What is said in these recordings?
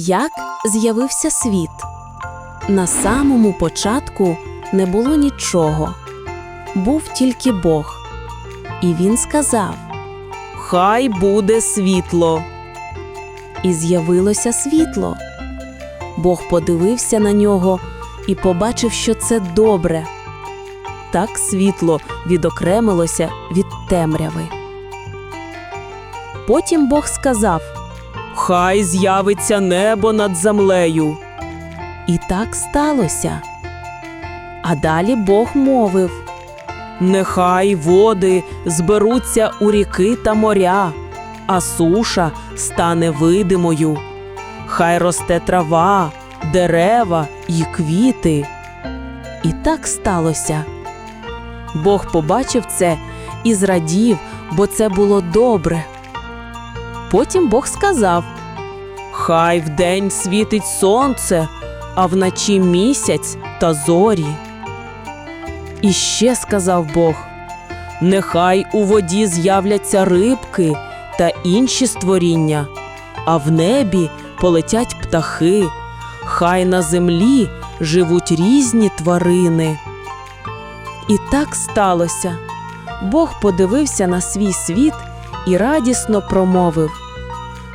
Як з'явився світ? На самому початку не було нічого, був тільки Бог. І він сказав: Хай буде світло. І з'явилося світло. Бог подивився на нього і побачив, що це добре. Так світло відокремилося від темряви. Потім Бог сказав, Хай з'явиться небо над землею. і так сталося. А далі Бог мовив. Нехай води зберуться у ріки та моря, а суша стане видимою. Хай росте трава, дерева і квіти. І так сталося. Бог побачив це і зрадів, бо це було добре. Потім Бог сказав: Хай вдень світить сонце, а вночі місяць та зорі. І ще сказав Бог: Нехай у воді з'являться рибки та інші створіння, а в небі полетять птахи, хай на землі живуть різні тварини. І так сталося. Бог подивився на свій світ і радісно промовив.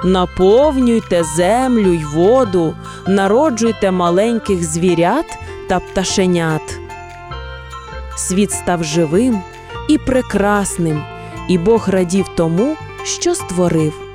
Наповнюйте землю й воду, народжуйте маленьких звірят та пташенят. Світ став живим і прекрасним, і Бог радів тому, що створив.